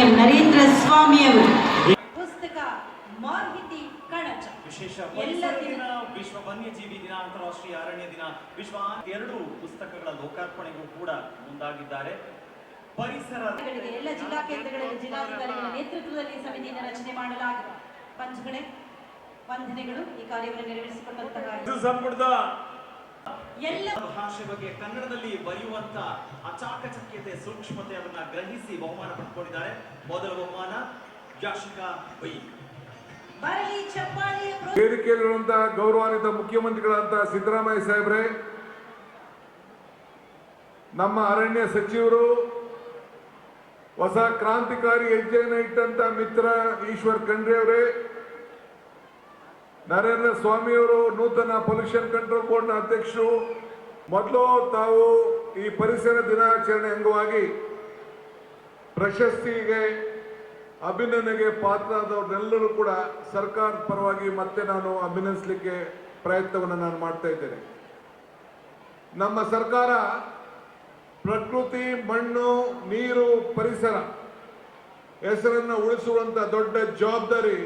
M Narendra Swamy ಅವರು ಪುಸ್ತಕ ಮಾಹಿತಿ ಕಣಜ. ವಿಶೇಷ ವಿಶ್ವ ವನ್ಯಜೀವಿ ದಿನ ಅಂತಾರಾಷ್ಟ್ರೀಯ ಅರಣ್ಯ ದಿನ. ವಿಶ್ವ ಎರಡು ಪುಸ್ತಕಗಳ ಲೋಕಾರ್ಪಣೆಗೂ ಕೂಡ ಮುಂದಾಗಿದ್ದಾರೆ. ಪರಿಸರ ಎಲ್ಲ ಜಿಲ್ಲಾ ಕೇಂದ್ರಗಳಲ್ಲಿ ಜಿಲ್ಲಾಧಿಕಾರಿಗಳ ನೇತೃತ್ವದಲ್ಲಿ ಸಮಿತಿಯನ್ನು ರಚನೆ ಮಾಡಲಾಗಿದೆ. ಪಂಚ್ಗಳೇ ವಂದನೆಗಳು ಈ ಕಾರ್ಯವನ್ನು ನೆರವೇರಿಸಿಕೊಂಡಂತಹ ಎಲ್ಲ ಭಾಷೆ ಬಗ್ಗೆ ಕನ್ನಡದಲ್ಲಿ ಬರೆಯುವಂತ ಅಚಾಕಚಕ್ಯತೆ ಸೂಕ್ಷ್ಮತೆಯನ್ನ ಗ್ರಹಿಸಿ ಬಹುಮಾನ ಪಡ್ಕೊಂಡಿದ್ದಾರೆ. ಮೊದಲ ಬಹುಮಾನ ಯಾಶಿಕಾ ಬೈ. ವೇದಿಕೆಯಲ್ಲಿರುವಂತಹ ಗೌರವಾನ್ವಿತ ಮುಖ್ಯಮಂತ್ರಿಗಳಂತ ಸಿದ್ದರಾಮಯ್ಯ ಸಾಹೇಬ್ರೆ ನಮ್ಮ ಅರಣ್ಯ ಸಚಿವರು ಹೊಸ ಕ್ರಾಂತಿಕಾರಿ ಹೆಜ್ಜೆಯನ್ನು ಇಟ್ಟಂತ ಮಿತ್ರ ಈಶ್ವರ್ ಖಂಡ್ರೆ ಅವರೇ ನರೇಂದ್ರ ಸ್ವಾಮಿಯವರು ನೂತನ ಪೊಲ್ಯೂಷನ್ ಕಂಟ್ರೋಲ್ ಬೋರ್ಡ್ನ ಅಧ್ಯಕ್ಷರು. ಮೊದಲು ತಾವು ಈ ಪರಿಸರ ದಿನಾಚರಣೆ ಅಂಗವಾಗಿ ಪ್ರಶಸ್ತಿಗೆ ಅಭಿನಂದನೆಗೆ ಪಾತ್ರರಾದವ್ರನ್ನೆಲ್ಲರೂ ಕೂಡ ಸರ್ಕಾರದ ಪರವಾಗಿ ಮತ್ತೆ ನಾನು ಅಭಿನಂದಿಸಲಿಕ್ಕೆ ಪ್ರಯತ್ನವನ್ನು ನಾನು ಮಾಡ್ತಾ ಇದ್ದೇನೆ. ನಮ್ಮ ಸರ್ಕಾರ ಪ್ರಕೃತಿ, ಮಣ್ಣು, ನೀರು, ಪರಿಸರ, ಹೆಸರನ್ನು ಉಳಿಸುವಂತ ದೊಡ್ಡ ಜವಾಬ್ದಾರಿ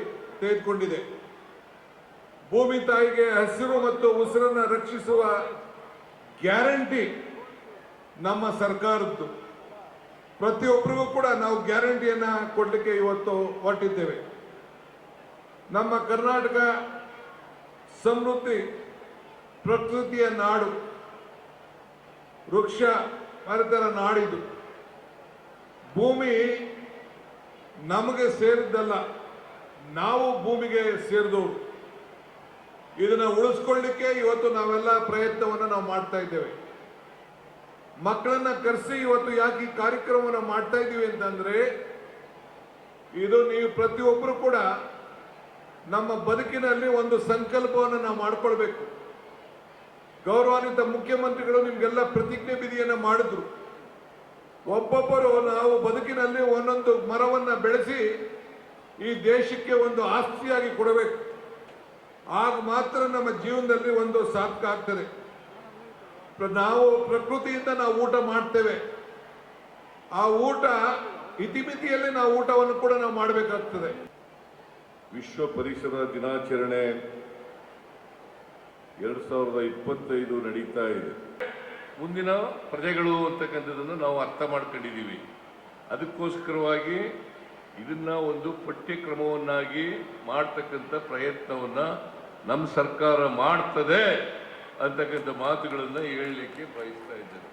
ತೆಗೆದುಕೊಂಡಿದೆ. ಭೂಮಿ ತಾಯಿಗೆ ಹಸಿರು ಮತ್ತು ಉಸಿರನ್ನು ರಕ್ಷಿಸುವ ಗ್ಯಾರಂಟಿ ನಮ್ಮ ಸರ್ಕಾರದ್ದು. ಪ್ರತಿಯೊಬ್ಬರಿಗೂ ಕೂಡ ನಾವು ಗ್ಯಾರಂಟಿಯನ್ನ ಕೊಡಲಿಕ್ಕೆ ಇವತ್ತು ಹೊರಟಿದ್ದೇವೆ. ನಮ್ಮ ಕರ್ನಾಟಕ ಸಮೃದ್ಧಿ, ಪ್ರಕೃತಿಯ ನಾಡು, ವೃಕ್ಷ ಪರಿಸರ ನಾಡಿದು. ಭೂಮಿ ನಮಗೆ ಸೇರಿದ್ದಲ್ಲ, ನಾವು ಭೂಮಿಗೆ ಸೇರಿದವರು. ಇದನ್ನ ಉಳಿಸ್ಕೊಳ್ಳಿಕ್ಕೆ ಇವತ್ತು ನಾವೆಲ್ಲ ಪ್ರಯತ್ನವನ್ನು ನಾವು ಮಾಡ್ತಾ ಇದ್ದೇವೆ. ಮಕ್ಕಳನ್ನ ಕರೆಸಿ ಇವತ್ತು ಯಾಕೆ ಈ ಕಾರ್ಯಕ್ರಮವನ್ನು ಮಾಡ್ತಾ ಇದ್ದೀವಿ ಅಂತಂದ್ರೆ, ಇದು ನೀವು ಪ್ರತಿಯೊಬ್ಬರು ಕೂಡ ನಮ್ಮ ಬದುಕಿನಲ್ಲಿ ಒಂದು ಸಂಕಲ್ಪವನ್ನು ನಾವು ಮಾಡಿಕೊಳ್ಬೇಕು. ಗೌರವಾನ್ವಿತ ಮುಖ್ಯಮಂತ್ರಿಗಳು ನಿಮ್ಗೆಲ್ಲ ಪ್ರತಿಜ್ಞೆ ವಿಧಿಯನ್ನು ಮಾಡಿದ್ರು. ಒಬ್ಬೊಬ್ಬರು ನಾವು ಬದುಕಿನಲ್ಲಿ ಒಂದೊಂದು ಮರವನ್ನ ಬೆಳೆಸಿ ಈ ದೇಶಕ್ಕೆ ಒಂದು ಆಸ್ತಿಯಾಗಿ ಕೊಡಬೇಕು. ಆಗ ಮಾತ್ರ ನಮ್ಮ ಜೀವನದಲ್ಲಿ ಒಂದು ಸಾಧಕ ಆಗ್ತದೆ ನಾವು ಪ್ರಕೃತಿಯಿಂದ ನಾವು ಊಟ ಮಾಡ್ತೇವೆ. ಆ ಊಟ ಇತಿಮಿತಿಯಲ್ಲಿ ನಾವು ಊಟವನ್ನು ಕೂಡ ನಾವು ಮಾಡಬೇಕಾಗ್ತದೆ. ವಿಶ್ವ ಪರಿಸರ ದಿನಾಚರಣೆ ಎರಡ್ ಸಾವಿರದ ಇಪ್ಪತ್ತೈದು ನಡೀತಾ ಇದೆ. ಮುಂದಿನ ಪ್ರಜೆಗಳು ಅಂತಕ್ಕಂಥದ್ದನ್ನು ನಾವು ಅರ್ಥ ಮಾಡ್ಕೊಂಡಿದ್ದೀವಿ. ಅದಕ್ಕೋಸ್ಕರವಾಗಿ ಇದನ್ನ ಒಂದು ಪಠ್ಯಕ್ರಮವನ್ನಾಗಿ ಮಾಡ್ತಕ್ಕಂಥ ಪ್ರಯತ್ನವನ್ನ ನಮ್ಮ ಸರ್ಕಾರ ಮಾಡ್ತದೆ ಅಂತಕ್ಕಂಥ ಮಾತುಗಳನ್ನು ಹೇಳಲಿಕ್ಕೆ ಬಯಸ್ತಾ ಇದ್ದಾರೆ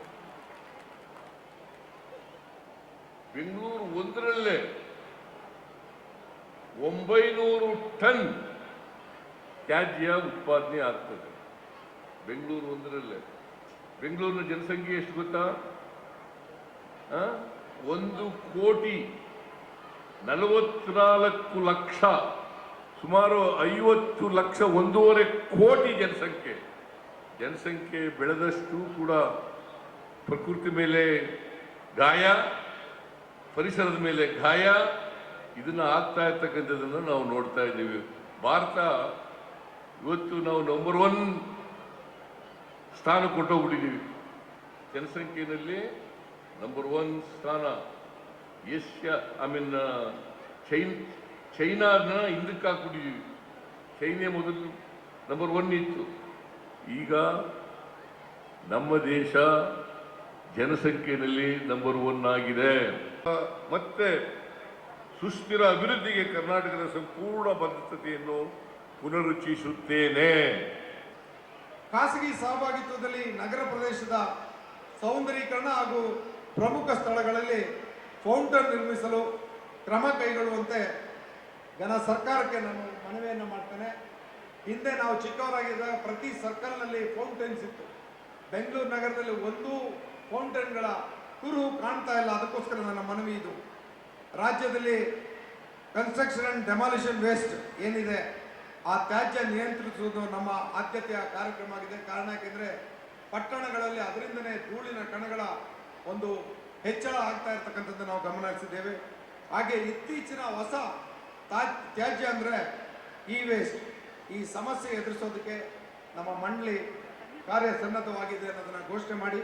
ಬೆಂಗಳೂರು ಒಂದರಲ್ಲೇ ಒಂಬೈನೂರು ಟನ್ ತ್ಯಾಜ್ಯ ಉತ್ಪಾದನೆ ಆಗ್ತದೆ. ಬೆಂಗಳೂರು ಒಂದರಲ್ಲೇ. ಬೆಂಗಳೂರಿನ ಜನಸಂಖ್ಯೆ ಎಷ್ಟು ಗೊತ್ತಾ? ಒಂದು ಕೋಟಿ ನಲವತ್ನಾಲ್ಕು ಲಕ್ಷ ಸುಮಾರು ಐವತ್ತು ಲಕ್ಷ ಒಂದೂವರೆ ಕೋಟಿ ಜನಸಂಖ್ಯೆ. ಜನಸಂಖ್ಯೆ ಬೆಳೆದಷ್ಟು ಕೂಡ ಪ್ರಕೃತಿ ಮೇಲೆ ಗಾಯ, ಪರಿಸರದ ಮೇಲೆ ಗಾಯ, ಇದನ್ನ ಆಗ್ತಾ ಇರ್ತಕ್ಕಂಥದ್ದನ್ನು ನಾವು ನೋಡ್ತಾ ಇದ್ದೀವಿ. ಭಾರತ ಇವತ್ತು ನಾವು ನಂಬರ್ ಒನ್ ಸ್ಥಾನ ಕೊಟ್ಟೋಗ್ಬಿಟ್ಟಿದ್ದೀವಿ. ಜನಸಂಖ್ಯೆಯಲ್ಲಿ ನಂಬರ್ ಒನ್ ಸ್ಥಾನ ಏಷ್ಯಾ ಐ ಮೀನ್ ಚೈನ್ ಚೈನಾನ ಹಿಂದಕ್ಕೆ ಹಾಕ್ಬಿಟ್ಟಿದ್ದೀವಿ ಚೈನೆ ಮೊದಲು ನಂಬರ್ ಒನ್ ಇತ್ತು. ಈಗ ನಮ್ಮ ದೇಶ ಜನಸಂಖ್ಯೆಯಲ್ಲಿ ನಂಬರ್ ಒನ್ ಆಗಿದೆ. ಮತ್ತೆ ಸುಸ್ಥಿರ ಅಭಿವೃದ್ಧಿಗೆ ಕರ್ನಾಟಕದ ಸಂಪೂರ್ಣ ಬದ್ಧತೆಯನ್ನು ಪುನರುಚ್ಚಿಸುತ್ತೇನೆ ಖಾಸಗಿ ಸಹಭಾಗಿತ್ವದಲ್ಲಿ ನಗರ ಪ್ರದೇಶದ ಸೌಂದರೀಕರಣ ಹಾಗೂ ಪ್ರಮುಖ ಸ್ಥಳಗಳಲ್ಲಿ ಫೌಂಟನ್ ನಿರ್ಮಿಸಲು ಕ್ರಮ ಕೈಗೊಳ್ಳುವಂತೆ ಘನ ಸರ್ಕಾರಕ್ಕೆ ನಾನು ಮನವಿಯನ್ನು ಮಾಡ್ತೇನೆ. ಹಿಂದೆ ನಾವು ಚಿಕ್ಕವರಾಗಿದ್ದಾಗ ಪ್ರತಿ ಸರ್ಕಲ್ನಲ್ಲಿ ಫೌಂಟೇನ್ಸ್ ಇತ್ತು. ಬೆಂಗಳೂರು ನಗರದಲ್ಲಿ ಒಂದು ಫೌಂಟೇನ್ಗಳ ಕುರು ಕಾಣ್ತಾ ಇಲ್ಲ. ಅದಕ್ಕೋಸ್ಕರ ನನ್ನ ಮನವಿ ಇದು. ರಾಜ್ಯದಲ್ಲಿ ಕನ್ಸ್ಟ್ರಕ್ಷನ್ ಆ್ಯಂಡ್ ಡೆಮಾಲಿಷನ್ ವೇಸ್ಟ್ ಏನಿದೆ, ಆ ತ್ಯಾಜ್ಯ ನಿಯಂತ್ರಿಸುವುದು ನಮ್ಮ ಆದ್ಯತೆಯ ಕಾರ್ಯಕ್ರಮ ಆಗಿದೆ. ಕಾರಣ ಯಾಕೆಂದರೆ ಪಟ್ಟಣಗಳಲ್ಲಿ ಅದರಿಂದನೇ ಧೂಳಿನ ಕಣಗಳ ಒಂದು ಹೆಚ್ಚಳ ಆಗ್ತಾ ಇರ್ತಕ್ಕಂಥದ್ದು ನಾವು ಗಮನಿಸಿದ್ದೇವೆ ಹಾಗೆ ಇತ್ತೀಚಿನ ಹೊಸ ತಾ- ತ್ಯಾಜ್ಯ ಅಂದರೆ ಇ ವೇಸ್ಟ್ ಈ ಸಮಸ್ಯೆ ಎದುರಿಸೋದಕ್ಕೆ ನಮ್ಮ ಮಂಡಳಿ ಕಾರ್ಯಸನ್ನದ್ಧವಾಗಿದೆ ಅನ್ನೋದನ್ನು ಘೋಷಣೆ ಮಾಡಿ.